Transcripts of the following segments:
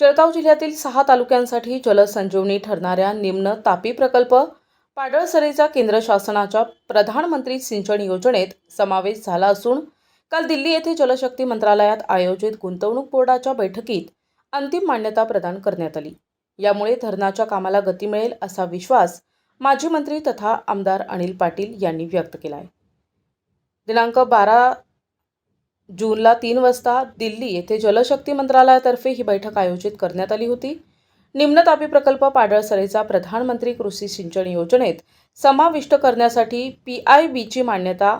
जळगाव जिल्ह्यातील सहा तालुक्यांसाठी जलसंजीवनी ठरणाऱ्या निम्न तापी प्रकल्प पाडळसरेचा केंद्र शासनाच्या प्रधानमंत्री सिंचन योजनेत समावेश झाला असून काल दिल्ली येथे जलशक्ती मंत्रालयात आयोजित गुंतवणूक बोर्डाच्या बैठकीत अंतिम मान्यता प्रदान करण्यात आली. यामुळे धरणाच्या कामाला गती मिळेल असा विश्वास माजी मंत्री तथा आमदार अनिल पाटील यांनी व्यक्त केला आहे दिनांक बारा जूनला तीन वाजता दिल्ली येथे जलशक्ती मंत्रालयातर्फे ही बैठक आयोजित करण्यात आली होती. निम्न तापी प्रकल्प पाडळसरेचा प्रधानमंत्री कृषी सिंचन योजनेत समाविष्ट करण्यासाठी पी आय बीची मान्यता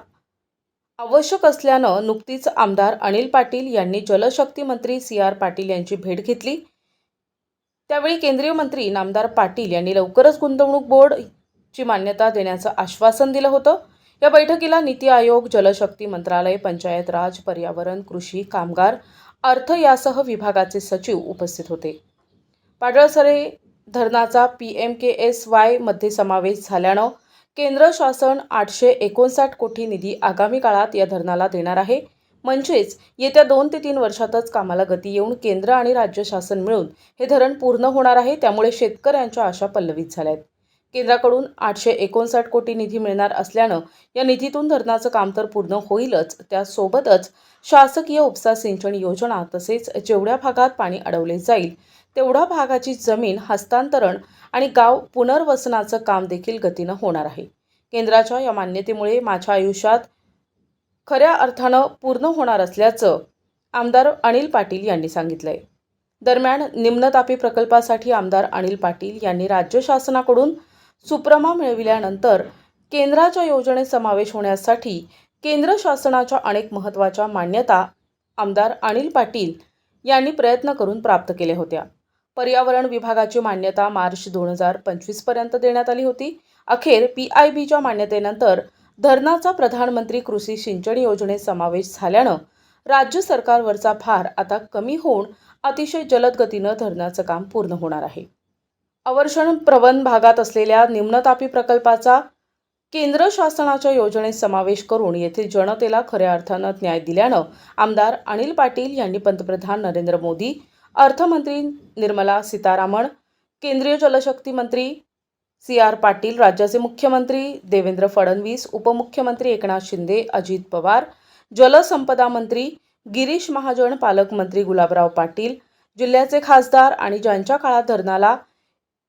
आवश्यक असल्यानं नुकतीच आमदार अनिल पाटील यांनी जलशक्ती मंत्री सी आर पाटील यांची भेट घेतली. त्यावेळी केंद्रीय मंत्री नामदार पाटील यांनी लवकरच गुंतवणूक बोर्डची मान्यता देण्याचं आश्वासन दिलं होतं. या बैठकीला नीती आयोग जलशक्ती मंत्रालय पंचायत राज पर्यावरण कृषी कामगार अर्थ यासह विभागाचे सचिव उपस्थित होते. पाडळसरे धरणाचा पी एम के एस वायमध्ये समावेश झाल्यानं केंद्र शासन आठशे एकोणसाठ कोटी निधी आगामी काळात या धरणाला देणार आहे. म्हणजेच येत्या दोन ते तीन वर्षातच कामाला गती येऊन केंद्र आणि राज्य शासन मिळून हे धरण पूर्ण होणार आहे त्यामुळे शेतकऱ्यांच्या आशा पल्लवित झाल्या आहेत केंद्राकडून आठशे एकोणसाठ कोटी निधी मिळणार असल्यानं या निधीतून धरणाचं काम तर पूर्ण होईलच. त्यासोबतच शासकीय उपसा सिंचन योजना तसेच जेवढ्या भागात पाणी अडवले जाईल तेवढ्या भागाची जमीन हस्तांतरण आणि गाव पुनर्वसनाचं काम देखील गतीनं होणार आहे. केंद्राच्या या मान्यतेमुळे माझ्या आयुष्यात खऱ्या अर्थानं पूर्ण होणार असल्याचं आमदार अनिल पाटील यांनी सांगितलंय. दरम्यान निम्नतापी प्रकल्पासाठी आमदार अनिल पाटील यांनी राज्य शासनाकडून सुप्रमा मिळविल्यानंतर केंद्राच्या योजनेत समावेश होण्यासाठी केंद्र शासनाच्या अनेक महत्त्वाच्या मान्यता आमदार अनिल पाटील यांनी प्रयत्न करून प्राप्त केल्या होत्या. पर्यावरण विभागाची मान्यता मार्च दोन हजार पंचवीसपर्यंत देण्यात आली होती. अखेर पी आय बीच्या मान्यतेनंतर धरणाचा प्रधानमंत्री कृषी सिंचन योजनेत समावेश झाल्यानं राज्य सरकारवरचा भार आता कमी होऊन अतिशय जलद गतीनं धरणाचं काम पूर्ण होणार आहे. अवर्षण प्रवण भागात असलेल्या निम्नतापी प्रकल्पाचा केंद्र शासनाच्या योजनेत समावेश करून येथील जनतेला खऱ्या अर्थानं न्याय दिल्यानं आमदार अनिल पाटील यांनी पंतप्रधान नरेंद्र मोदी अर्थमंत्री निर्मला सीतारामन केंद्रीय जलशक्ती मंत्री सी आर पाटील राज्याचे मुख्यमंत्री देवेंद्र फडणवीस उपमुख्यमंत्री एकनाथ शिंदे अजित पवार जलसंपदा मंत्री गिरीश महाजन पालकमंत्री गुलाबराव पाटील जिल्ह्याचे खासदार आणि ज्यांच्या काळात धरणाला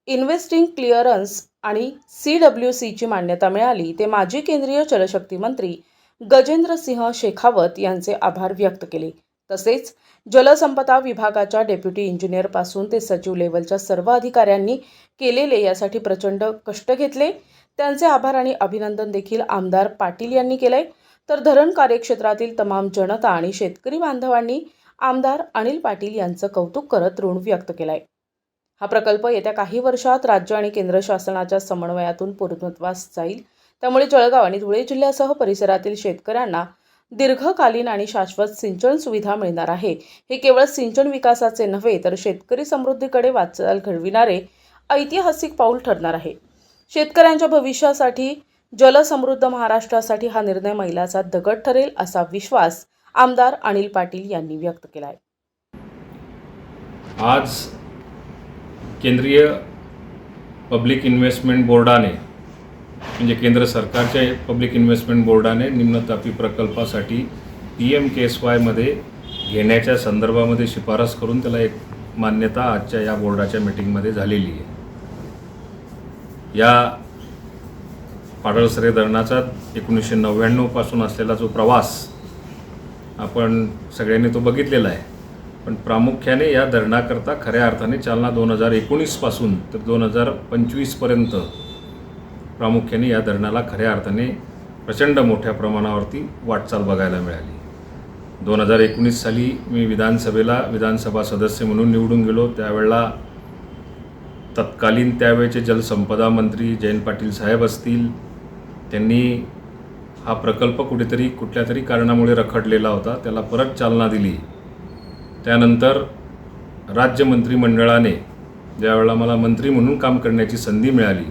इन्व्हेस्टिंग क्लिअरन्स आणि सी डब्ल्यू सीची मान्यता मिळाली ते माजी केंद्रीय जलशक्ती मंत्री गजेंद्र सिंह शेखावत यांचे आभार व्यक्त केले. तसेच जलसंपदा विभागाच्या डेप्युटी इंजिनियरपासून ते सचिव लेवलच्या सर्व अधिकाऱ्यांनी केलेले यासाठी प्रचंड कष्ट घेतले. त्यांचे आभार आणि अभिनंदन देखील आमदार पाटील यांनी केले तर धरण कार्यक्षेत्रातील तमाम जनता आणि शेतकरी बांधवांनी आमदार अनिल पाटील यांचं कौतुक करत ऋण व्यक्त केलं आहे हा प्रकल्प येत्या काही वर्षात राज्य आणि केंद्र शासनाच्या समन्वयातून पूर्णत्वास जाईल. त्यामुळे जळगाव आणि धुळे जिल्ह्यासह परिसरातील शेतकऱ्यांना दीर्घकालीन आणि शाश्वत सिंचन सुविधा मिळणार आहे. हे केवळ सिंचन विकासाचे नव्हे तर शेतकरी समृद्धीकडे वाटचाल घडविणारे ऐतिहासिक पाऊल ठरणार आहे. शेतकऱ्यांच्या भविष्यासाठी जलसमृद्ध महाराष्ट्रासाठी हा निर्णय महिलाचा दगड ठरेल असा विश्वास आमदार अनिल पाटील यांनी व्यक्त केला आहे आज केंद्रीय पब्लिक इन्व्हेस्टमेंट बोर्डाने म्हणजे केंद्र सरकारच्या पब्लिक इन्व्हेस्टमेंट बोर्डाने निम्नतापी प्रकल्पासाठी पी एम के एस वायमध्ये घेण्याच्या संदर्भामध्ये शिफारस करून त्याला एक मान्यता आजच्या या बोर्डाच्या मिटिंगमध्ये झालेली आहे. या पाडळसरे धरणाचा एकोणीसशे नव्याण्णवपासून असलेला जो प्रवास आपण सगळ्यांनी तो बघितलेला आहे. पण प्रामुख्याने या धरणाकरता खऱ्या अर्थाने चालना दोन हजार एकोणीसपासून तर दोन हजार पंचवीसपर्यंत प्रामुख्याने या धरणाला खऱ्या अर्थाने प्रचंड मोठ्या प्रमाणावरती वाटचाल बघायला मिळाली. दोन हजार एकोणीस साली मी विधानसभेला विधानसभा सदस्य म्हणून निवडून गेलो. त्यावेळेला तत्कालीन त्यावेळेचे जलसंपदा मंत्री जयंत पाटील साहेब असतील. त्यांनी हा प्रकल्प कुठेतरी कुठल्या तरी कारणामुळे रखडलेला होता. त्याला परत चालना दिली. त्यानंतर राज्य मंत्रिमंडळाने ज्यावेळेला मला मंत्री म्हणून काम करण्याची संधी मिळाली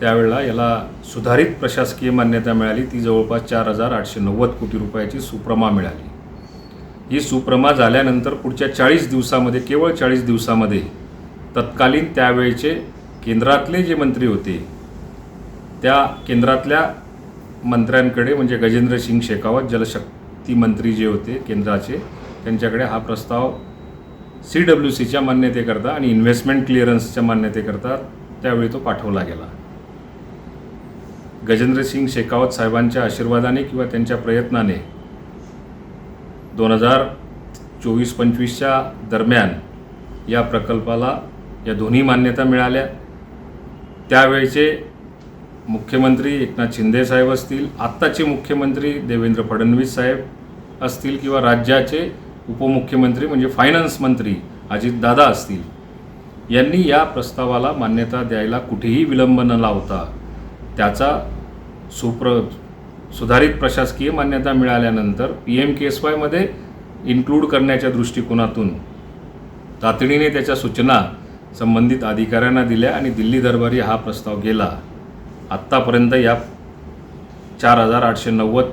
त्यावेळेला याला सुधारित प्रशासकीय मान्यता मिळाली. ती जवळपास चार हजार आठशे नव्वद कोटी रुपयाची सुप्रमा मिळाली. ही सुप्रमा झाल्यानंतर पुढच्या चाळीस दिवसामध्ये केवळ चाळीस दिवसामध्ये तत्कालीन त्यावेळचे केंद्रातले जे मंत्री होते त्या केंद्रातल्या मंत्र्यांकडे म्हणजे गजेंद्र सिंग शेखावत जलशक्ती मंत्री जे होते केंद्राचे त्यांच्याकडे हा प्रस्ताव सी डब्ल्यू सीच्या मान्यतेकरता आणि इन्व्हेस्टमेंट क्लिअरन्सच्या मान्यतेकरता त्यावेळी तो पाठवला गेला. गजेंद्र सिंग शेखावत साहेबांच्या आशीर्वादाने किंवा त्यांच्या प्रयत्नाने दोन हजार चोवीस पंचवीसच्या दरम्यान या प्रकल्पाला या दोन्ही मान्यता मिळाल्या. त्यावेळचे मुख्यमंत्री एकनाथ शिंदे साहेब असतील आत्ताचे मुख्यमंत्री देवेंद्र फडणवीस साहेब असतील किंवा राज्याचे उपमुख्यमंत्री म्हणजे फायनान्स मंत्री अजितदादा असतील. यांनी या प्रस्तावाला मान्यता द्यायला कुठेही विलंब न लावता त्याचा सुप्र सुधारित प्रशासकीय मान्यता मिळाल्यानंतर पी एम के एस वायमध्ये इन्क्लूड करण्याच्या दृष्टिकोनातून तातडीने त्याच्या सूचना संबंधित अधिकाऱ्यांना दिल्या आणि दिल्ली दरबारी हा प्रस्ताव गेला. आत्तापर्यंत या चार हजार आठशे नव्वद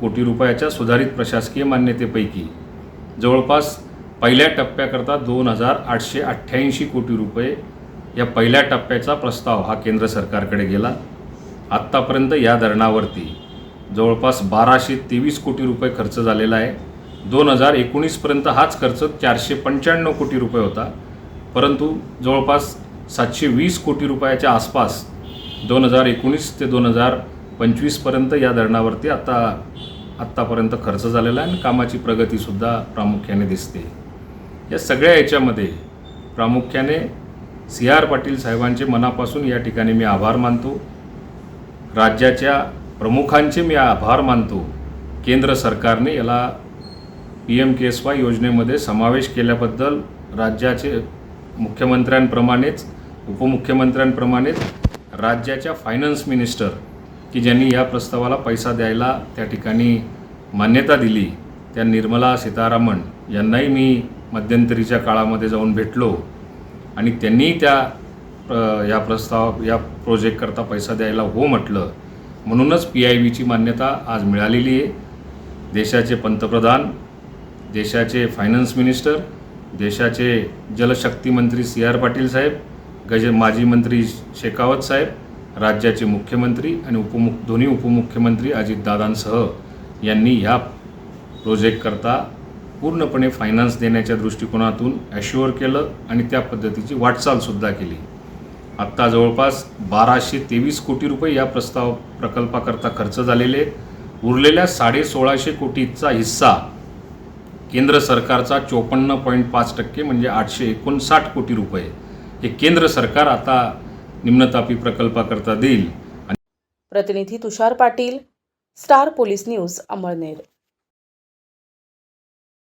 कोटी रुपयाच्या सुधारित प्रशासकीय मान्यतेपैकी जवळपास पहिल्या टप्प्याकरता दोन हजार आठशे अठ्ठ्याऐंशी कोटी रुपये या पहिल्या टप्प्याचा प्रस्ताव हा केंद्र सरकारकडे गेला. आत्तापर्यंत या धरणावरती जवळपास बाराशे तेवीस कोटी रुपये खर्च झालेला आहे. दोन हजार एकोणीसपर्यंत हाच खर्च चारशे पंच्याण्णव कोटी रुपये होता. परंतु जवळपास सातशे वीस कोटी रुपयाच्या आसपास दोन हजार एकोणीस ते दोन हजार पंचवीसपर्यंत या धरणावरती आता आत्तापर्यंत खर्च झालेला आहे आणि कामाची प्रगतीसुद्धा प्रामुख्याने दिसते. या सगळ्या याच्यामध्ये प्रामुख्याने सी आर पाटील साहेबांचे मनापासून या ठिकाणी मी आभार मानतो. राज्याच्या प्रमुखांचे मी आभार मानतो. केंद्र सरकारने याला P M K S Y योजनेमध्ये समावेश केल्याबद्दल राज्याचे मुख्यमंत्र्यांप्रमाणेच उपमुख्यमंत्र्यांप्रमाणेच राज्याच्या फायनान्स मिनिस्टर की ज्यांनी या प्रस्तावाला पैसा द्यायला त्या ठिकाणी मान्यता दिली त्या निर्मला सीतारामन यांनाही मी मध्यंतरीच्या काळामध्ये जाऊन भेटलो आणि त्यांनी त्या या प्रस्ताव या प्रोजेक्टकरता पैसा द्यायला हो म्हटलं. म्हणूनच पी आय बीची मान्यता आज मिळालेली आहे. देशाचे पंतप्रधान देशाचे फायनान्स मिनिस्टर देशाचे जलशक्ती मंत्री सी आर पाटील साहेब गज माजी मंत्री शेखावत साहेब राज्याचे मुख्यमंत्री आणि उपमुख दोन्ही उपमुख्यमंत्री अजितदादांसह यांनी ह्या प्रोजेक्टकरता पूर्णपणे फायनान्स देण्याच्या दृष्टिकोनातून ॲश्युअर केलं आणि त्या पद्धतीची वाटचालसुद्धा केली. आत्ता जवळपास बाराशे तेवीस कोटी रुपये या प्रस्ताव प्रकल्पाकरता खर्च झालेले उरलेल्या साडे सोळाशे कोटीचा हिस्सा केंद्र सरकारचा चोपन्न पॉईंट पाच टक्के म्हणजे आठशे एकोणसाठ कोटी रुपये. हे केंद्र सरकार आता निम्नतापी प्रकल्पाकरता देईल. प्रतिनिधी Tushar Patil Star Police News Amalner.